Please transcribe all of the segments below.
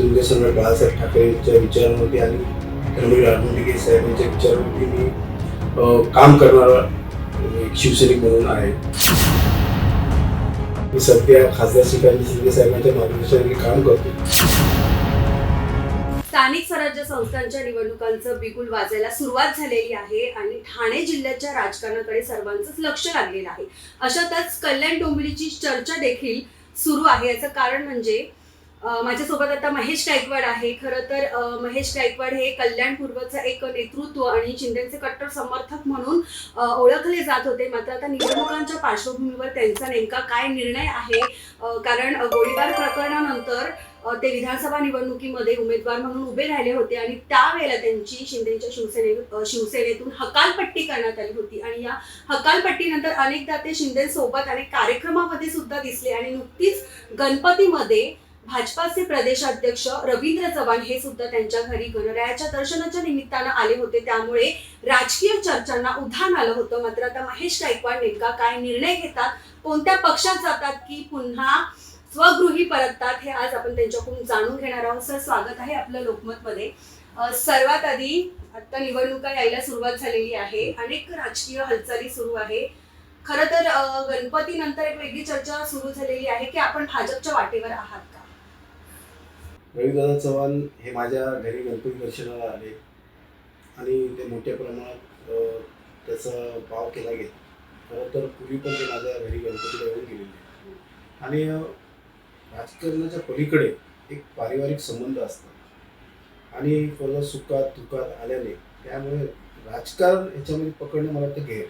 म्हणजे सम्राट बाळासाहेब ठाकरेंच्या विचारांवरती आणि धर्मवीर आडमुंडगे साहेबांच्या विचारांवरती मी काम करणारा एक शिवसैनिक म्हणून आहे. मी सध्या खासदार श्रीकांत शिंदे साहेबांच्या मार्गदर्शनाने काम करतो. स्थानिक स्वराज्य संस्थांच्या निवडणुकांचं बिगुल वाजायला सुरुवात झालेली आहे आणि ठाणे जिल्ह्याच्या राजकारणाकडे सर्वांचंच लक्ष लागलेलं आहे. अशातच कल्याण डोंबिवलीची चर्चा देखील सुरू आहे. याचं कारण म्हणजे माझ्यासोबत आता महेश गायकवाड आहे. खरं तर महेश गायकवाड हे कल्याण पूर्वचं एक नेतृत्व आणि शिंदेचे कट्टर समर्थक म्हणून ओळखले जात होते. मात्र आता निवडणुकांच्या पार्श्वभूमीवर त्यांचा नेमका काय निर्णय आहे? कारण गोळीबार प्रकरणानंतर ते विधानसभा निवडणुकीमध्ये उमेदवार म्हणून उभे राहिले होते आणि त्यावेळेला त्यांची शिंदेच्या शिवसेने शिवसेनेतून हकालपट्टी करण्यात आली होती. आणि या हकालपट्टीनंतर अनेकदा ते शिंदेसोबत अनेक कार्यक्रमामध्ये सुद्धा दिसले आणि नुकतीच गणपतीमध्ये भाजपाचे प्रदेशाध्यक्ष रवींद्र चव्हाण हे सुद्धा त्यांच्या घरी गणरायाच्या दर्शनाच्या निमित्तानं आले होते. त्यामुळे राजकीय चर्चांना उधाण आलं होतं. मात्र आता महेश गायकवाड नेमका काय निर्णय घेतात? कोणत्या पक्षात जातात की पुन्हा स्वगृही परततात? हे आज आपण त्यांच्याकडून जाणून घेणार आहोत. सर स्वागत आहे आपलं लोकमतमध्ये. सर्वात आधी आता निवडणुका यायला सुरुवात झालेली आहे. अनेक राजकीय हालचाली सुरू आहे. खरं तर गणपतीनंतर एक वेगळी चर्चा सुरू झालेली आहे की आपण भाजपच्या वाटेवर आहात का? रविदादा चव्हाण हे माझ्या घरी गणपती दर्शनाला आले. आणि ते मोठ्या प्रमाणात त्याचा भाव केला गेला. खरं तर पूर्वी पण ते माझ्या घरी गणपतीला येऊन गेलेले. आणि राजकारणाच्या पलीकडे एक पारिवारिक संबंध असतात. आणि कोणाला सुखात दुखात आल्याने त्यामुळे राजकारण ह्याच्यामध्ये पकडणं मला वाटतं घे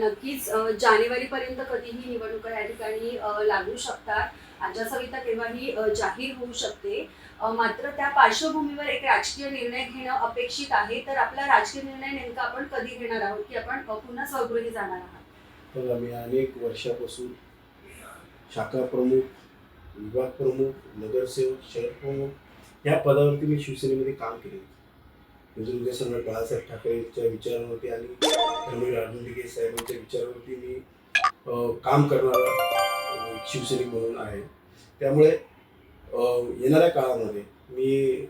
नक्कीच. जानेवारीपर्यंत कधीही निवडणुका या ठिकाणी लागू शकतात. आचारसंहिता केव्हाही जाहीर होऊ शकते. मात्र त्या पार्श्वभूमीवर एक राजकीय निर्णय घेणं अपेक्षित आहे. तर आपला राजकीय निर्णय नेमका आपण कधी घेणार आहोत की आपण पुन्हा स्वगृही जाणार आहोत? तर आम्ही अनेक वर्षापासून शाखा प्रमुख विभाग प्रमुख नगरसेवक शहर प्रमुख या पदावरती मी शिवसेनेमध्ये काम केले म्हणजे उद्या सम्राट बाळासाहेब ठाकरेंच्या विचारांवरती आणि धर्मवीर साहेबांच्या विचारावरती मी काम करणारा शिवसैनिक म्हणून आहे. त्यामुळे येणाऱ्या काळामध्ये मी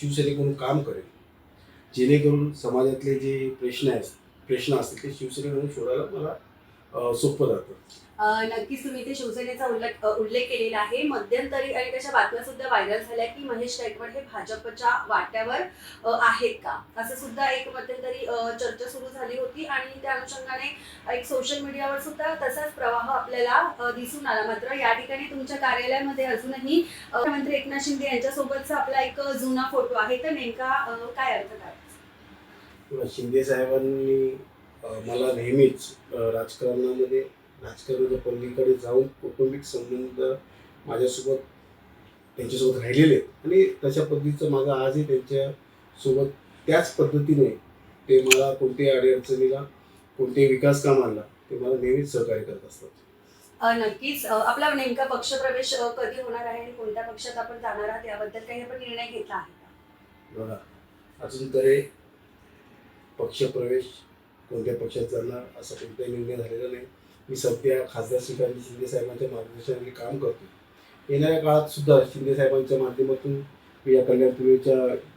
शिवसैनिक म्हणून काम करेन. जेणेकरून समाजातले जे प्रश्न आहेत प्रश्न असतील ते शिवसैनिक म्हणून सोडायला मला सोपं जातं. नक्कीच तुम्ही इथे शिवसेनेचा उल्लेख उल्लेख केलेला आहे. मध्यंतरी आणि अशा बातम्या सुद्धा व्हायरल झाल्या की महेश गायकवाड हे भाजपच्या वाट्यावर आहेत का? असं सुद्धा एक मध्यंतरी चर्चा सुरू झाली होती आणि त्या अनुषंगाने एक सोशल मीडियावर सुद्धा तसाच प्रवाह आपल्याला दिसून आला. मात्र या ठिकाणी तुमच्या कार्यालयामध्ये अजूनही मुख्यमंत्री एकनाथ शिंदे यांच्यासोबतचा आपला एक जुना फोटो आहे. तर नेमका काय अर्थ काय? शिंदे साहेबांनी मला नेहमीच राजकारणामध्ये राजकारणाच्या पलीकडे जाऊन कौटुंबिक संबंध माझ्यासोबत त्यांच्यासोबत राहिलेले आहेत. आणि तशा पद्धतीचं माझं आजही त्यांच्यासोबत त्याच पद्धतीने ते मला कोणत्याही अडीअडचणीला कोणत्याही विकास कामाला ते मला नेहमीच सहकार्य करत असतात. नक्कीच. आपला नेमका पक्षप्रवेश कधी होणार आहे आणि कोणत्या पक्षात आपण जाणार आहात याबद्दल काही आपण निर्णय घेतला आहे का? बघा अजून तरी पक्षप्रवेश कोणत्या पक्षात जाणार असा कोणताही निर्णय झालेला नाही. मी सध्या खासदार श्रीकांत शिंदे साहेबांच्या मार्गदर्शनाने काम करतो. येणाऱ्या काळात सुद्धा शिंदे साहेबांच्या माध्यमातून मी या कल्याणपूर्वीच्या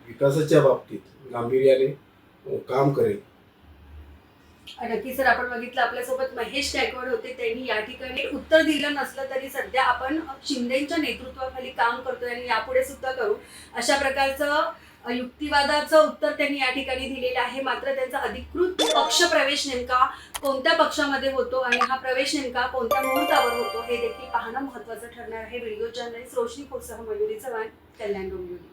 विकासाच्या बाबतीत गांभीर्याने काम करेन नक्की सर आपण बघितलं आपल्यासोबत महेश गायकवाड होते त्यांनी या ठिकाणी उत्तर दिलं नसलं तरी सध्या आपण शिंदेच्या नेतृत्वाखाली काम करतोय आणि यापुढे सुद्धा करू. अशा प्रकारचं युक्तिवादाचं उत्तर त्यांनी या ठिकाणी दिलेलं आहे. मात्र त्यांचा अधिकृत पक्ष प्रवेश नेमका कोणत्या पक्षामध्ये होतो आणि हा प्रवेश नेमका कोणत्या मुहूर्तावर होतो हे देखील पाहणं महत्वाचं ठरणार आहे. व्हिडिओ जर्नलिस्ट रोशनी खोटसह मयुरी चव्हाण कल्याण डोंबिवली.